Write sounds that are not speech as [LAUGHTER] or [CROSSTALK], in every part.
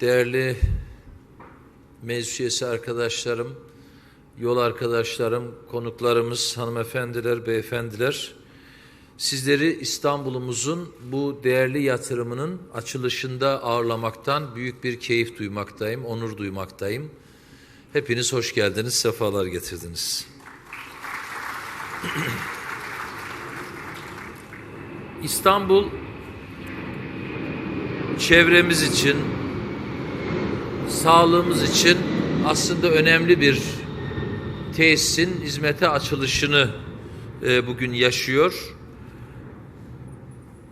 değerli meclis arkadaşlarım, yol arkadaşlarım, konuklarımız, hanımefendiler, beyefendiler, sizleri İstanbul'umuzun bu değerli yatırımının açılışında ağırlamaktan büyük bir keyif duymaktayım, onur duymaktayım. Hepiniz hoş geldiniz, sefalar getirdiniz. İstanbul çevremiz için, sağlığımız için aslında önemli bir tesisin hizmete açılışını e, bugün yaşıyor.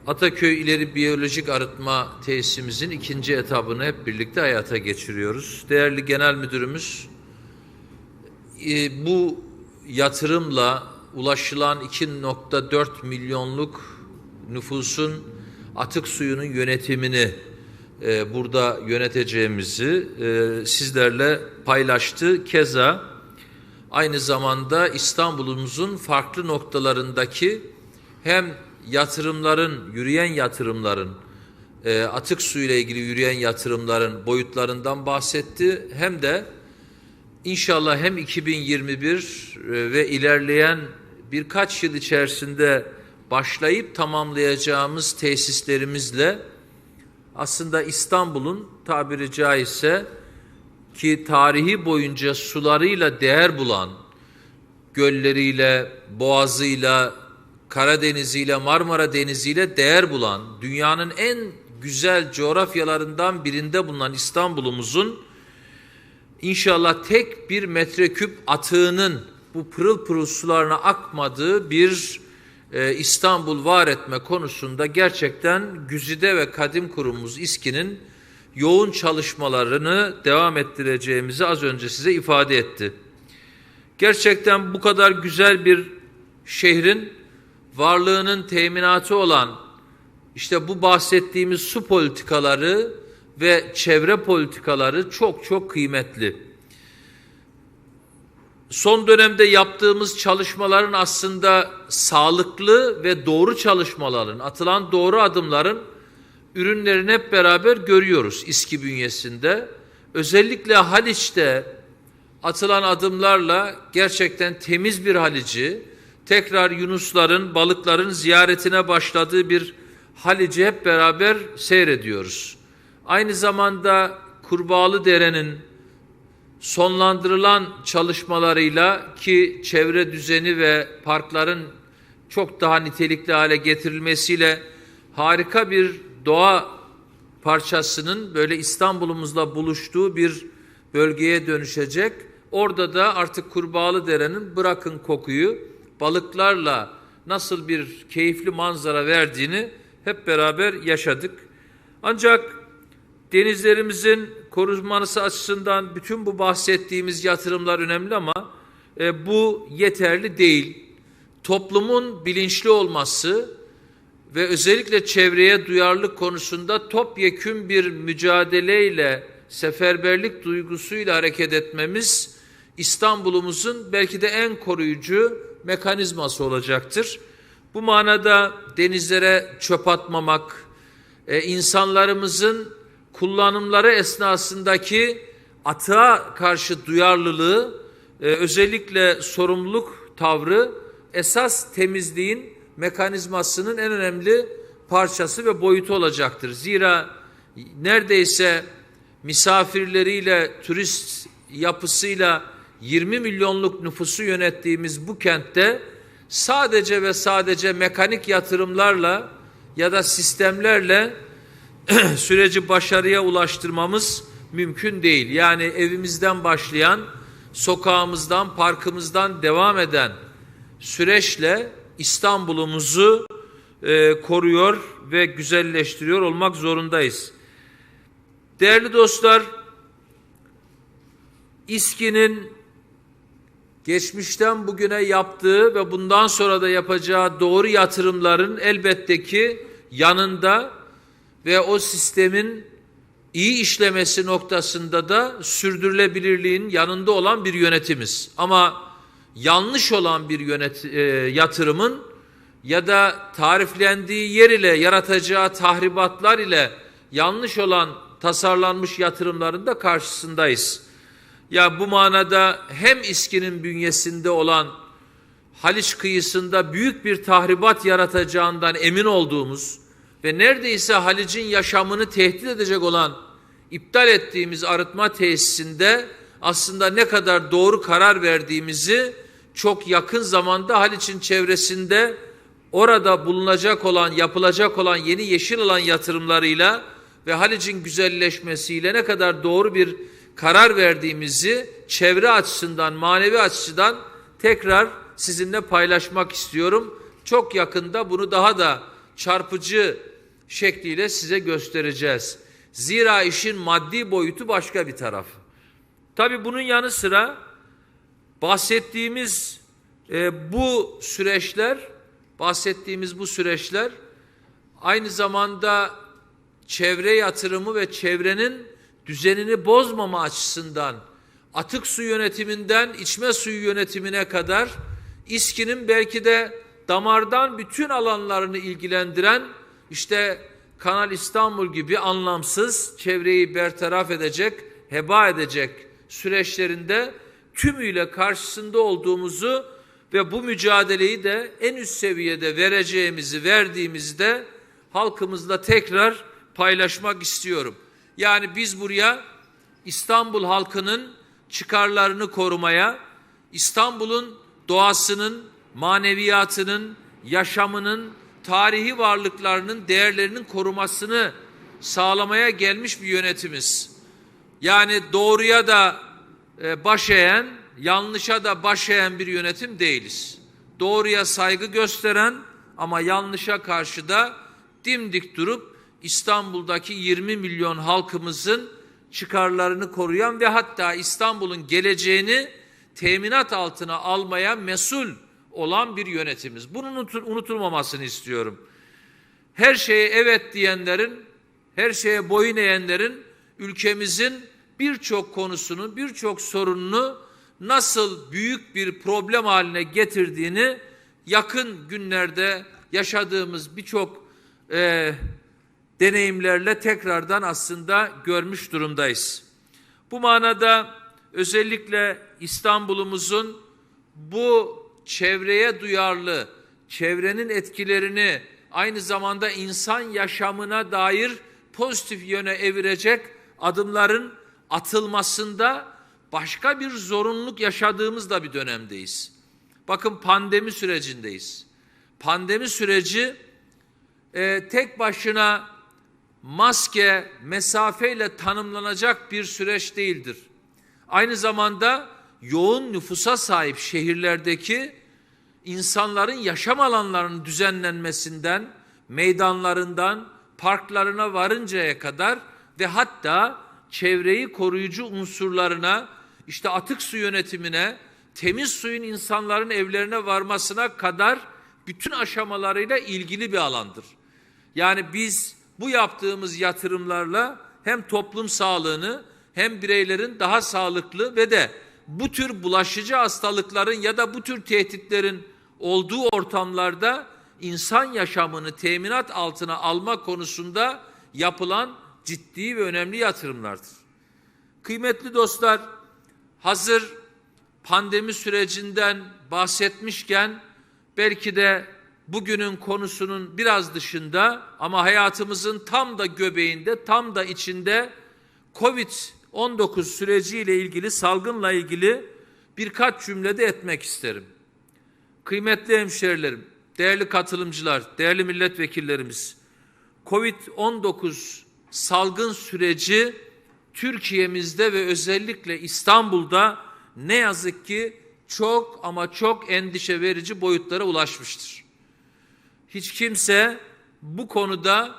Ataköy İleri Biyolojik Arıtma Tesisimizin ikinci etabını hep birlikte hayata geçiriyoruz. Değerli Genel Müdürümüz, e, bu yatırımla ulaşılan 2.4 milyonluk nüfusun atık suyunun yönetimini e, burada yöneteceğimizi e, sizlerle paylaştı. Keza aynı zamanda İstanbul'umuzun farklı noktalarındaki hem yatırımların, yürüyen yatırımların, e, atık su ile ilgili yürüyen yatırımların boyutlarından bahsetti. Hem de inşallah hem 2021 e, ve ilerleyen birkaç yıl içerisinde başlayıp tamamlayacağımız tesislerimizle aslında İstanbul'un tabiri caizse ki tarihi boyunca sularıyla değer bulan gölleriyle, boğazıyla, Karadeniz'iyle, Marmara Denizi'yle değer bulan dünyanın en güzel coğrafyalarından birinde bulunan İstanbul'umuzun inşallah tek bir metreküp atığının bu pırıl pırıl sularına akmadığı bir e, İstanbul var etme konusunda gerçekten Güzide ve Kadim Kurumumuz İSKİ'nin yoğun çalışmalarını devam ettireceğimizi az önce size ifade etti. Gerçekten bu kadar güzel bir şehrin varlığının teminatı olan işte bu bahsettiğimiz su politikaları ve çevre politikaları çok çok kıymetli. Son dönemde yaptığımız çalışmaların aslında sağlıklı ve doğru çalışmaların, atılan doğru adımların ürünlerini hep beraber görüyoruz İSKİ bünyesinde. Özellikle Haliç'te atılan adımlarla gerçekten temiz bir Haliç'i, tekrar Yunusların, balıkların ziyaretine başladığı bir Haliç'i hep beraber seyrediyoruz. Aynı zamanda Kurbağalı Dere'nin sonlandırılan çalışmalarıyla ki çevre düzeni ve parkların çok daha nitelikli hale getirilmesiyle harika bir doğa parçasının böyle İstanbul'umuzla buluştuğu bir bölgeye dönüşecek. Orada da artık Kurbağalı Dere'nin bırakın kokuyu balıklarla nasıl bir keyifli manzara verdiğini hep beraber yaşadık. Ancak denizlerimizin korunması açısından bütün bu bahsettiğimiz yatırımlar önemli ama e, bu yeterli değil. Toplumun bilinçli olması ve özellikle çevreye duyarlılık konusunda topyekün bir mücadeleyle, seferberlik duygusuyla hareket etmemiz İstanbul'umuzun belki de en koruyucu mekanizması olacaktır. Bu manada denizlere çöp atmamak, e, insanlarımızın kullanımları esnasındaki atığa karşı duyarlılığı, e, özellikle sorumluluk tavrı esas temizliğin mekanizmasının en önemli parçası ve boyutu olacaktır. Zira neredeyse misafirleriyle, turist yapısıyla 20 milyonluk nüfusu yönettiğimiz bu kentte sadece ve sadece mekanik yatırımlarla ya da sistemlerle [CLEARS THROAT] süreci başarıya ulaştırmamız mümkün değil. Yani evimizden başlayan, sokağımızdan, parkımızdan devam eden süreçle İstanbul'umuzu e, koruyor ve güzelleştiriyor olmak zorundayız. Değerli dostlar, İSKİ'nin geçmişten bugüne yaptığı ve bundan sonra da yapacağı doğru yatırımların elbette ki yanında ve o sistemin iyi işlemesi noktasında da sürdürülebilirliğin yanında olan bir yönetimiz. Ama yanlış olan bir yönet e, yatırımın ya da tariflendiği yer ile yaratacağı tahribatlar ile yanlış olan tasarlanmış yatırımların da karşısındayız. Ya bu manada hem İSKİ'nin bünyesinde olan Haliç kıyısında büyük bir tahribat yaratacağından emin olduğumuz ve neredeyse Halic'in yaşamını tehdit edecek olan iptal ettiğimiz arıtma tesisinde aslında ne kadar doğru karar verdiğimizi çok yakın zamanda Haliç'in çevresinde orada bulunacak olan, yapılacak olan yeni yeşil alan yatırımlarıyla ve Halic'in güzelleşmesiyle ne kadar doğru bir karar verdiğimizi çevre açısından, manevi açıdan tekrar sizinle paylaşmak istiyorum. Çok yakında bunu daha da çarpıcı şekliyle size göstereceğiz. Zira işin maddi boyutu başka bir tarafı. Tabii bunun yanı sıra bahsettiğimiz e, bu süreçler, bahsettiğimiz bu süreçler aynı zamanda çevre yatırımı ve çevrenin düzenini bozmama açısından atık su yönetiminden içme suyu yönetimine kadar İSKİ'nin belki de damardan bütün alanlarını ilgilendiren işte Kanal İstanbul gibi anlamsız çevreyi bertaraf edecek, heba edecek süreçlerinde tümüyle karşısında olduğumuzu ve bu mücadeleyi de en üst seviyede vereceğimizi verdiğimizde halkımızla tekrar paylaşmak istiyorum. Yani biz buraya İstanbul halkının çıkarlarını korumaya, İstanbul'un doğasının, maneviyatının, yaşamının, tarihi varlıklarının, değerlerinin korumasını sağlamaya gelmiş bir yönetimiz. Yani doğruya da e, baş eğen, yanlışa da baş eğen bir yönetim değiliz. Doğruya saygı gösteren ama yanlışa karşı da dimdik durup İstanbul'daki 20 milyon halkımızın çıkarlarını koruyan ve hatta İstanbul'un geleceğini teminat altına almaya mesul olan bir yönetimiz. Bunun unutulmamasını istiyorum. Her şeye evet diyenlerin, her şeye boyun eğenlerin ülkemizin birçok konusunu, birçok sorununu nasıl büyük bir problem haline getirdiğini yakın günlerde yaşadığımız birçok e, deneyimlerle tekrardan aslında görmüş durumdayız. Bu manada özellikle İstanbul'umuzun bu çevreye duyarlı, çevrenin etkilerini aynı zamanda insan yaşamına dair pozitif yöne evirecek adımların atılmasında başka bir zorunluluk yaşadığımız da bir dönemdeyiz. Bakın pandemi sürecindeyiz. Pandemi süreci e, tek başına maske, mesafeyle tanımlanacak bir süreç değildir. Aynı zamanda yoğun nüfusa sahip şehirlerdeki insanların yaşam alanlarının düzenlenmesinden, meydanlarından, parklarına varıncaya kadar ve hatta çevreyi koruyucu unsurlarına, işte atık su yönetimine, temiz suyun insanların evlerine varmasına kadar bütün aşamalarıyla ilgili bir alandır. Yani biz bu yaptığımız yatırımlarla hem toplum sağlığını hem bireylerin daha sağlıklı ve de bu tür bulaşıcı hastalıkların ya da bu tür tehditlerin olduğu ortamlarda insan yaşamını teminat altına alma konusunda yapılan ciddi ve önemli yatırımlardır. Kıymetli dostlar, hazır pandemi sürecinden bahsetmişken belki de bugünün konusunun biraz dışında ama hayatımızın tam da göbeğinde, tam da içinde Covid-19 süreciyle ilgili, salgınla ilgili birkaç cümlede etmek isterim. Kıymetli hemşerilerim, değerli katılımcılar, değerli milletvekillerimiz, Covid-19 salgın süreci Türkiye'mizde ve özellikle İstanbul'da ne yazık ki çok ama çok endişe verici boyutlara ulaşmıştır. Hiç kimse bu konuda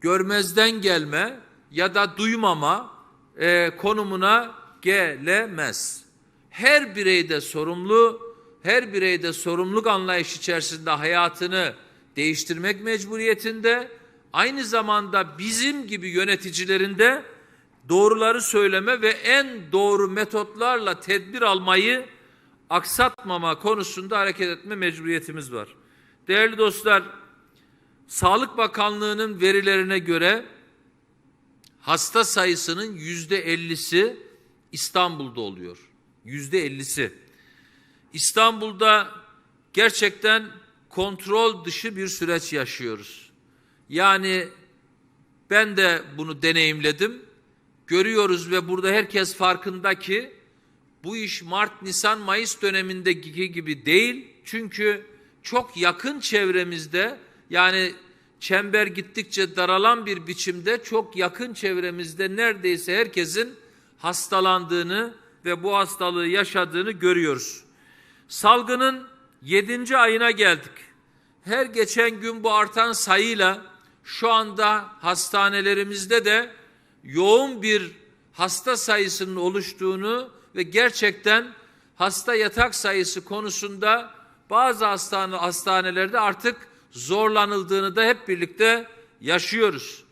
görmezden gelme ya da duymama e, konumuna gelemez. Her bireyde sorumlu, her bireyde sorumluluk anlayış içerisinde hayatını değiştirmek mecburiyetinde, aynı zamanda bizim gibi yöneticilerinde doğruları söyleme ve en doğru metotlarla tedbir almayı aksatmama konusunda hareket etme mecburiyetimiz var. Değerli dostlar, Sağlık Bakanlığı'nın verilerine göre hasta sayısının yüzde ellisi İstanbul'da oluyor. Yüzde ellisi. İstanbul'da gerçekten kontrol dışı bir süreç yaşıyoruz. Yani ben de bunu deneyimledim. Görüyoruz ve burada herkes farkında ki bu iş Mart, Nisan, Mayıs dönemindeki gibi değil. Çünkü çok yakın çevremizde yani çember gittikçe daralan bir biçimde çok yakın çevremizde neredeyse herkesin hastalandığını ve bu hastalığı yaşadığını görüyoruz. Salgının 7. ayına geldik. Her geçen gün bu artan sayıyla şu anda hastanelerimizde de yoğun bir hasta sayısının oluştuğunu ve gerçekten hasta yatak sayısı konusunda bazı hastane, hastanelerde artık zorlanıldığını da hep birlikte yaşıyoruz.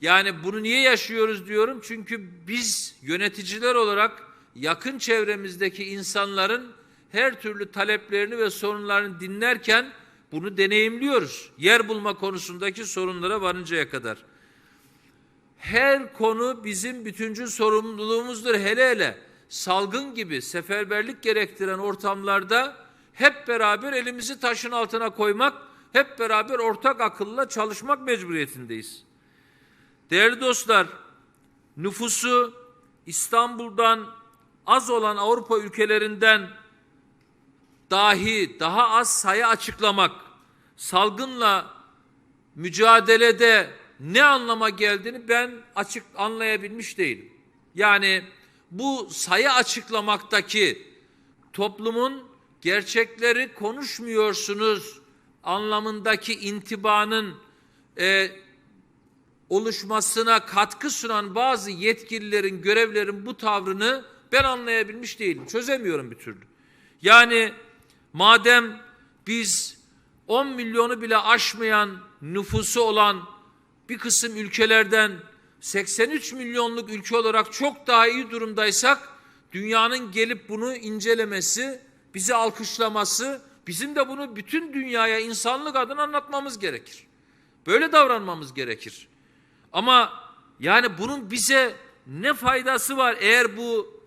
Yani bunu niye yaşıyoruz diyorum? Çünkü biz yöneticiler olarak yakın çevremizdeki insanların her türlü taleplerini ve sorunlarını dinlerken bunu deneyimliyoruz. Yer bulma konusundaki sorunlara varıncaya kadar. Her konu bizim bütüncül sorumluluğumuzdur. Hele hele salgın gibi seferberlik gerektiren ortamlarda hep beraber elimizi taşın altına koymak, hep beraber ortak akılla çalışmak mecburiyetindeyiz. Değerli dostlar, nüfusu İstanbul'dan az olan Avrupa ülkelerinden dahi daha az sayı açıklamak, salgınla mücadelede ne anlama geldiğini ben açık anlayabilmiş değilim. Yani bu sayı açıklamaktaki toplumun gerçekleri konuşmuyorsunuz anlamındaki intibanın e, oluşmasına katkı sunan bazı yetkililerin, görevlerin bu tavrını ben anlayabilmiş değilim. Çözemiyorum bir türlü. Yani madem biz 10 milyonu bile aşmayan nüfusu olan bir kısım ülkelerden 83 milyonluk ülke olarak çok daha iyi durumdaysak dünyanın gelip bunu incelemesi, bizi alkışlaması, bizim de bunu bütün dünyaya insanlık adına anlatmamız gerekir. Böyle davranmamız gerekir. Ama yani bunun bize ne faydası var eğer bu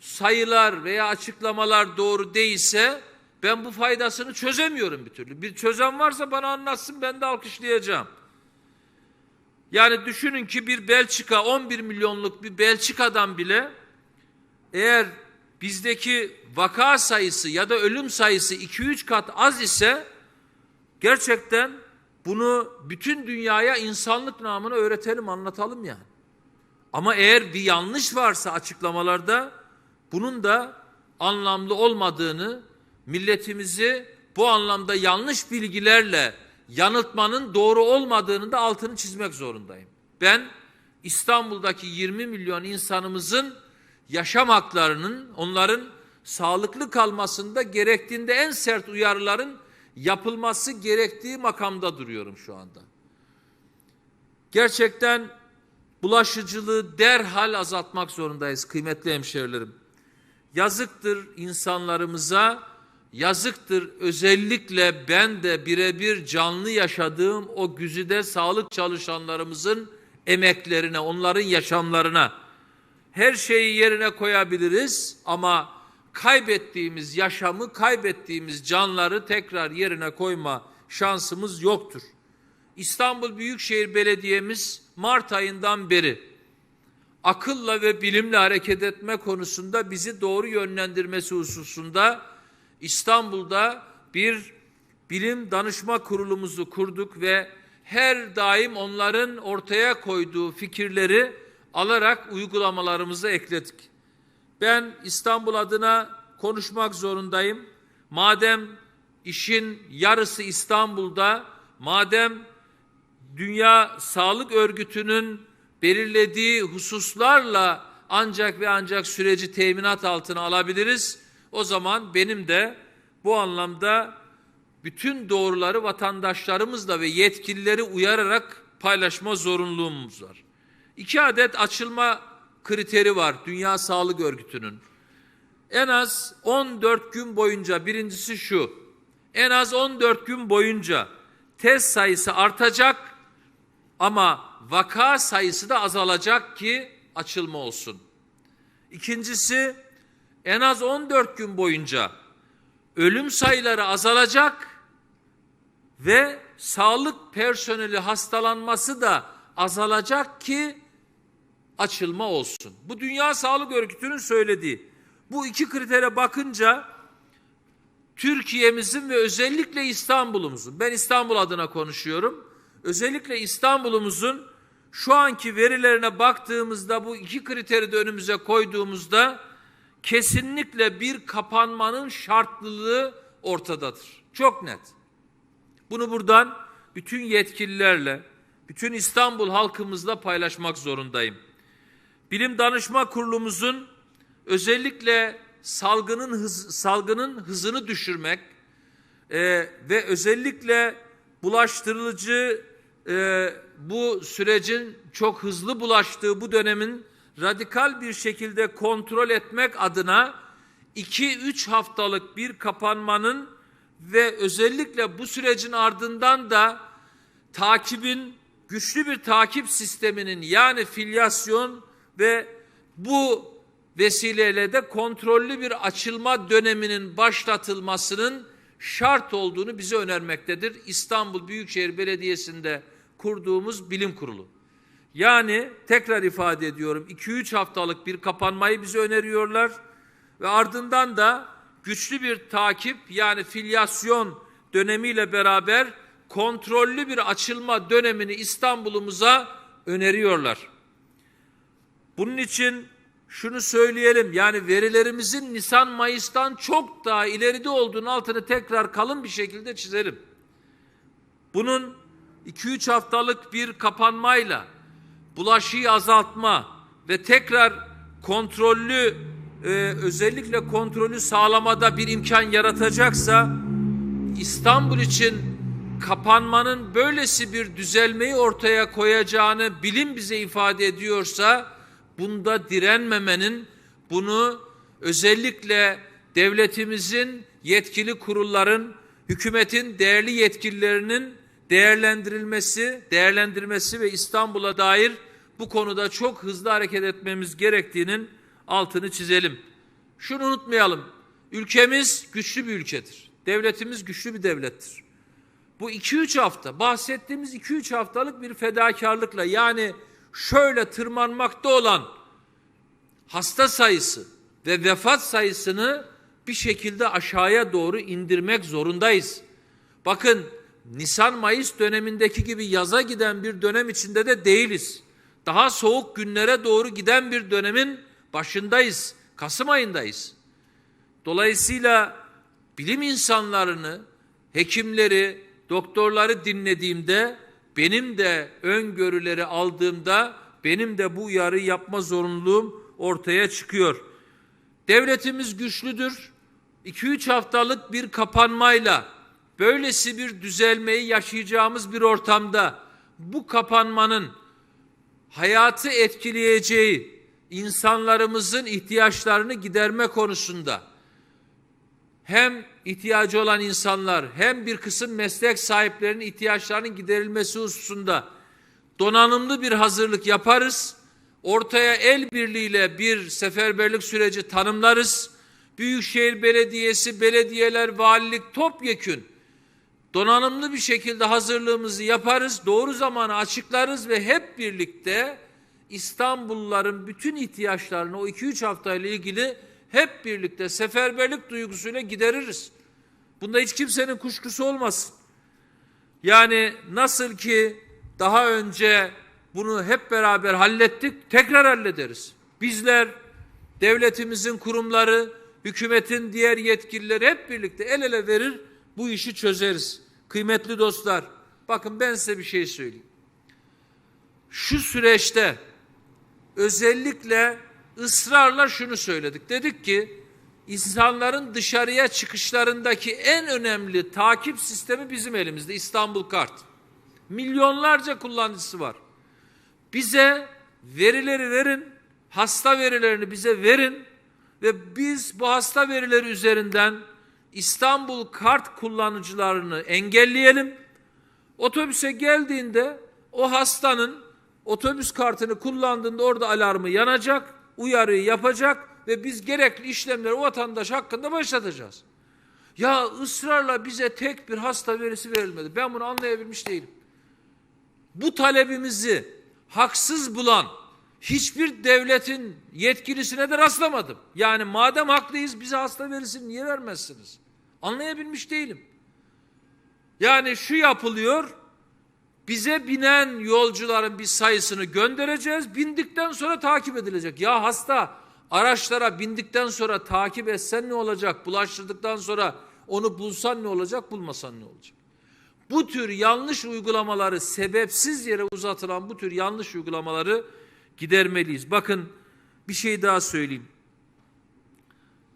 sayılar veya açıklamalar doğru değilse ben bu faydasını çözemiyorum bir türlü. Bir çözem varsa bana anlatsın ben de alkışlayacağım. Yani düşünün ki bir Belçika 11 milyonluk bir Belçika'dan bile eğer bizdeki vaka sayısı ya da ölüm sayısı 2-3 kat az ise gerçekten bunu bütün dünyaya insanlık namına öğretelim, anlatalım yani. Ama eğer bir yanlış varsa açıklamalarda bunun da anlamlı olmadığını, milletimizi bu anlamda yanlış bilgilerle yanıltmanın doğru olmadığını da altını çizmek zorundayım. Ben İstanbul'daki 20 milyon insanımızın yaşam haklarının, onların sağlıklı kalmasında gerektiğinde en sert uyarıların yapılması gerektiği makamda duruyorum şu anda. Gerçekten bulaşıcılığı derhal azaltmak zorundayız kıymetli hemşehrilerim. Yazıktır insanlarımıza, yazıktır özellikle ben de birebir canlı yaşadığım o güzide sağlık çalışanlarımızın emeklerine, onların yaşamlarına. Her şeyi yerine koyabiliriz ama kaybettiğimiz yaşamı, kaybettiğimiz canları tekrar yerine koyma şansımız yoktur. İstanbul Büyükşehir Belediye'miz Mart ayından beri akılla ve bilimle hareket etme konusunda bizi doğru yönlendirmesi hususunda İstanbul'da bir bilim danışma kurulumuzu kurduk ve her daim onların ortaya koyduğu fikirleri alarak uygulamalarımıza ekledik. Ben İstanbul adına konuşmak zorundayım. Madem işin yarısı İstanbul'da, madem Dünya Sağlık Örgütü'nün belirlediği hususlarla ancak ve ancak süreci teminat altına alabiliriz. O zaman benim de bu anlamda bütün doğruları vatandaşlarımızla ve yetkilileri uyararak paylaşma zorunluluğumuz var. İki adet açılma kriteri var Dünya Sağlık Örgütü'nün. En az 14 gün boyunca birincisi şu. En az 14 gün boyunca test sayısı artacak Ama vaka sayısı da azalacak ki açılma olsun. İkincisi en az 14 gün boyunca ölüm sayıları azalacak ve sağlık personeli hastalanması da azalacak ki açılma olsun. Bu Dünya Sağlık Örgütü'nün söylediği. Bu iki kritere bakınca Türkiye'mizin ve özellikle İstanbul'umuzun, ben İstanbul adına konuşuyorum, özellikle İstanbul'umuzun şu anki verilerine baktığımızda bu iki kriteri de önümüze koyduğumuzda kesinlikle bir kapanmanın şartlılığı ortadadır. Çok net. Bunu buradan bütün yetkililerle, bütün İstanbul halkımızla paylaşmak zorundayım. Bilim Danışma Kurulumuzun özellikle salgının hız, salgının hızını düşürmek e, ve özellikle bulaştırıcı e, bu sürecin çok hızlı bulaştığı bu dönemin radikal bir şekilde kontrol etmek adına 2-3 haftalık bir kapanmanın ve özellikle bu sürecin ardından da takibin güçlü bir takip sisteminin yani filyasyon ve bu vesileyle de kontrollü bir açılma döneminin başlatılmasının şart olduğunu bize önermektedir. İstanbul Büyükşehir Belediyesi'nde kurduğumuz bilim kurulu. Yani tekrar ifade ediyorum 2-3 haftalık bir kapanmayı bize öneriyorlar ve ardından da güçlü bir takip yani filyasyon dönemiyle beraber kontrollü bir açılma dönemini İstanbul'umuza öneriyorlar. Bunun için şunu söyleyelim yani verilerimizin Nisan Mayıs'tan çok daha ileride olduğunu altını tekrar kalın bir şekilde çizelim. Bunun 2-3 haftalık bir kapanmayla bulaşıyı azaltma ve tekrar kontrollü e, özellikle kontrolü sağlamada bir imkan yaratacaksa İstanbul için kapanmanın böylesi bir düzelmeyi ortaya koyacağını bilim bize ifade ediyorsa bunda direnmemenin bunu özellikle devletimizin yetkili kurulların hükümetin değerli yetkililerinin değerlendirilmesi, değerlendirmesi ve İstanbul'a dair bu konuda çok hızlı hareket etmemiz gerektiğinin altını çizelim. Şunu unutmayalım. Ülkemiz güçlü bir ülkedir. Devletimiz güçlü bir devlettir. Bu 2-3 hafta bahsettiğimiz 2-3 haftalık bir fedakarlıkla yani şöyle tırmanmakta olan hasta sayısı ve vefat sayısını bir şekilde aşağıya doğru indirmek zorundayız. Bakın Nisan-Mayıs dönemindeki gibi yaza giden bir dönem içinde de değiliz. Daha soğuk günlere doğru giden bir dönemin başındayız. Kasım ayındayız. Dolayısıyla bilim insanlarını, hekimleri, doktorları dinlediğimde benim de öngörüleri aldığımda benim de bu uyarı yapma zorunluluğum ortaya çıkıyor. Devletimiz güçlüdür. 2-3 haftalık bir kapanmayla böylesi bir düzelmeyi yaşayacağımız bir ortamda bu kapanmanın hayatı etkileyeceği insanlarımızın ihtiyaçlarını giderme konusunda hem ihtiyacı olan insanlar hem bir kısım meslek sahiplerinin ihtiyaçlarının giderilmesi hususunda donanımlı bir hazırlık yaparız. Ortaya el birliğiyle bir seferberlik süreci tanımlarız. Büyükşehir Belediyesi, belediyeler, valilik topyekün donanımlı bir şekilde hazırlığımızı yaparız. Doğru zamanı açıklarız ve hep birlikte İstanbulluların bütün ihtiyaçlarını o 2-3 haftayla ilgili hep birlikte seferberlik duygusuyla gideririz. Bunda hiç kimsenin kuşkusu olmasın. Yani nasıl ki daha önce bunu hep beraber hallettik, tekrar hallederiz. Bizler, devletimizin kurumları, hükümetin diğer yetkilileri hep birlikte el ele verir, bu işi çözeriz. Kıymetli dostlar, bakın ben size bir şey söyleyeyim. Şu süreçte özellikle ısrarla şunu söyledik. Dedik ki insanların dışarıya çıkışlarındaki en önemli takip sistemi bizim elimizde İstanbul Kart. Milyonlarca kullanıcısı var. Bize verileri verin, hasta verilerini bize verin ve biz bu hasta verileri üzerinden İstanbul Kart kullanıcılarını engelleyelim. Otobüse geldiğinde O hastanın otobüs kartını kullandığında orada alarmı yanacak, uyarıyı yapacak ve biz gerekli işlemleri o vatandaş hakkında başlatacağız. Ya ısrarla bize tek bir hasta verisi verilmedi. Ben bunu anlayabilmiş değilim. Bu talebimizi haksız bulan hiçbir devletin yetkilisine de rastlamadım. Yani madem haklıyız bize hasta verisini niye vermezsiniz? Anlayabilmiş değilim. Yani şu yapılıyor, bize binen yolcuların bir sayısını göndereceğiz, bindikten sonra takip edilecek. Ya hasta araçlara bindikten sonra takip etsen ne olacak? Bulaştırdıktan sonra onu bulsan ne olacak, bulmasan ne olacak? Bu tür yanlış uygulamaları, sebepsiz yere uzatılan bu tür yanlış uygulamaları gidermeliyiz. Bakın bir şey daha söyleyeyim.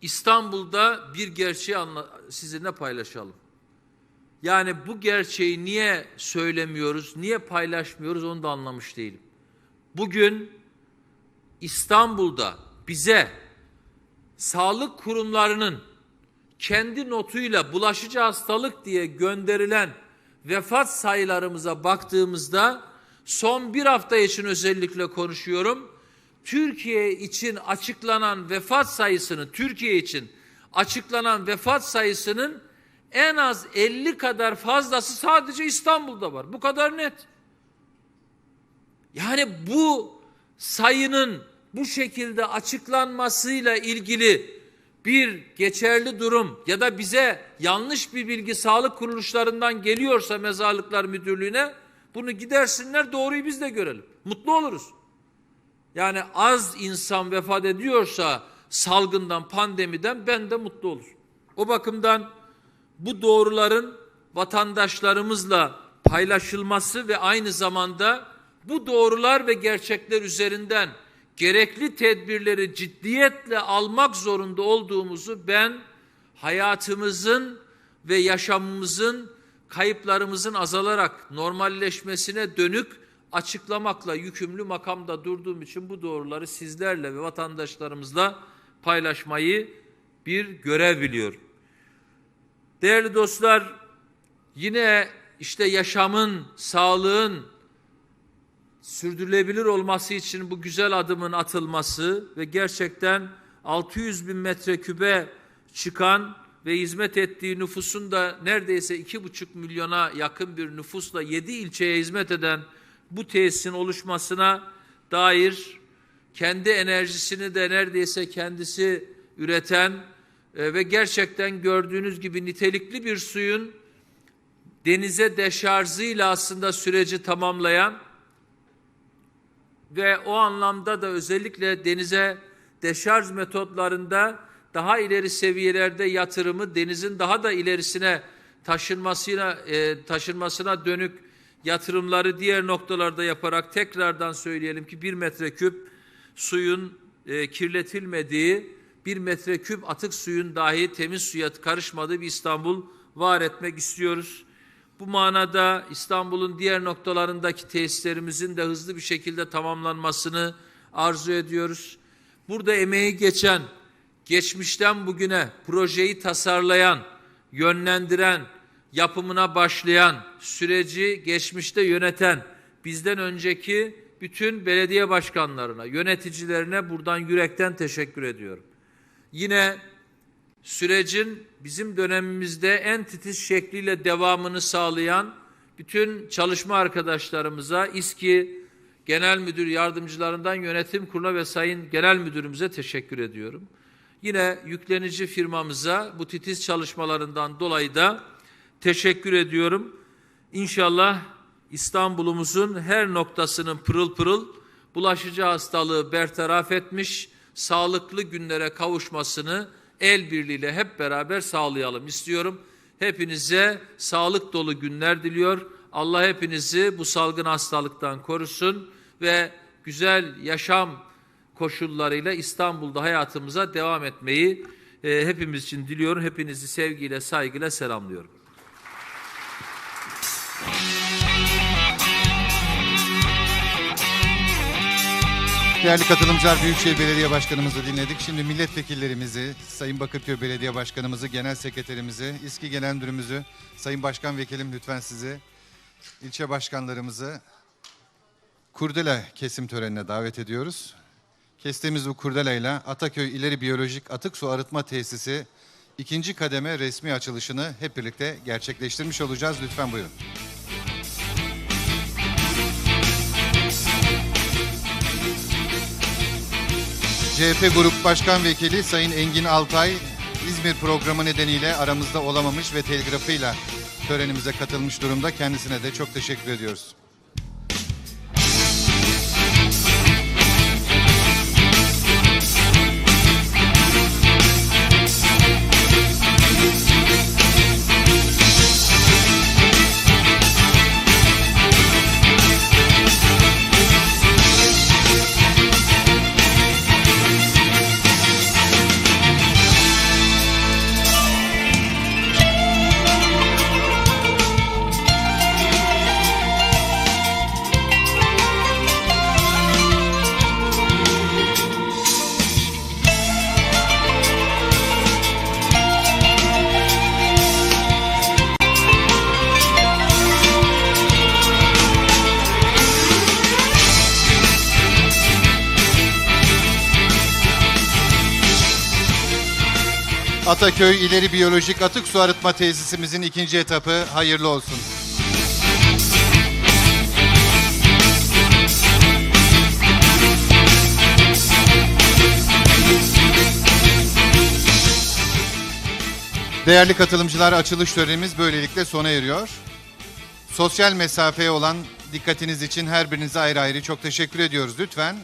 İstanbul'da bir gerçeği sizinle paylaşalım. Yani bu gerçeği niye söylemiyoruz, niye paylaşmıyoruz onu da anlamış değilim. Bugün İstanbul'da bize sağlık kurumlarının kendi notuyla bulaşıcı hastalık diye gönderilen vefat sayılarımıza baktığımızda son bir hafta için özellikle konuşuyorum. Türkiye için açıklanan vefat sayısını, Türkiye için açıklanan vefat sayısının en az 50 kadar fazlası sadece İstanbul'da var. Bu kadar net. Yani bu sayının bu şekilde açıklanmasıyla ilgili bir geçerli durum ya da bize yanlış bir bilgi sağlık kuruluşlarından geliyorsa mezarlıklar müdürlüğüne bunu gidersinler doğruyu biz de görelim. Mutlu oluruz. Yani az insan vefat ediyorsa salgından, pandemiden ben de mutlu olur. O bakımdan bu doğruların vatandaşlarımızla paylaşılması ve aynı zamanda bu doğrular ve gerçekler üzerinden gerekli tedbirleri ciddiyetle almak zorunda olduğumuzu ben hayatımızın ve yaşamımızın kayıplarımızın azalarak normalleşmesine dönük açıklamakla yükümlü makamda durduğum için bu doğruları sizlerle ve vatandaşlarımızla paylaşmayı bir görev biliyorum. Değerli dostlar, yine işte yaşamın, sağlığın sürdürülebilir olması için bu güzel adımın atılması ve gerçekten 600 bin metrekübe çıkan ve hizmet ettiği nüfusun da neredeyse iki buçuk milyona yakın bir nüfusla yedi ilçeye hizmet eden bu tesisin oluşmasına dair kendi enerjisini de neredeyse kendisi üreten e, ve gerçekten gördüğünüz gibi nitelikli bir suyun denize deşarjıyla aslında süreci tamamlayan ve o anlamda da özellikle denize deşarj metotlarında daha ileri seviyelerde yatırımı denizin daha da ilerisine taşınmasına e, taşınmasına dönük yatırımları diğer noktalarda yaparak tekrardan söyleyelim ki bir metreküp suyun e, kirletilmediği bir metreküp atık suyun dahi temiz suya karışmadığı bir İstanbul var etmek istiyoruz. Bu manada İstanbul'un diğer noktalarındaki tesislerimizin de hızlı bir şekilde tamamlanmasını arzu ediyoruz. Burada emeği geçen, geçmişten bugüne projeyi tasarlayan, yönlendiren, yapımına başlayan, süreci geçmişte yöneten, bizden önceki bütün belediye başkanlarına, yöneticilerine buradan yürekten teşekkür ediyorum. Yine sürecin bizim dönemimizde en titiz şekliyle devamını sağlayan bütün çalışma arkadaşlarımıza, İSKİ Genel Müdür Yardımcılarından Yönetim Kurulu ve Sayın Genel Müdürümüze teşekkür ediyorum. Yine yüklenici firmamıza bu titiz çalışmalarından dolayı da teşekkür ediyorum. İnşallah İstanbul'umuzun her noktasının pırıl pırıl bulaşıcı hastalığı bertaraf etmiş, sağlıklı günlere kavuşmasını el birliğiyle hep beraber sağlayalım istiyorum. Hepinize sağlık dolu günler diliyor. Allah hepinizi bu salgın hastalıktan korusun ve güzel yaşam koşullarıyla İstanbul'da hayatımıza devam etmeyi e, hepimiz için diliyorum. Hepinizi sevgiyle, saygıyla selamlıyorum. Değerli katılımcılar Büyükşehir Belediye Başkanımızı dinledik. Şimdi milletvekillerimizi, Sayın Bakırköy Belediye Başkanımızı, Genel Sekreterimizi, İSKİ Genel Müdürümüzü, Sayın Başkan Vekilim lütfen sizi, ilçe başkanlarımızı, kurdele kesim törenine davet ediyoruz. Kestiğimiz bu kurdeleyle Ataköy İleri Biyolojik Atık Su Arıtma Tesisi ikinci kademe resmi açılışını hep birlikte gerçekleştirmiş olacağız. Lütfen buyurun. CHP Grup Başkan Vekili Sayın Engin Altay, İzmir programı nedeniyle aramızda olamamış ve telgrafıyla törenimize katılmış durumda. Kendisine de çok teşekkür ediyoruz. Ataköy İleri Biyolojik Atık Su Arıtma Tesisimizin ikinci etapı hayırlı olsun. Değerli katılımcılar açılış törenimiz böylelikle sona eriyor. Sosyal mesafeye olan dikkatiniz için her birinize ayrı ayrı çok teşekkür ediyoruz. Lütfen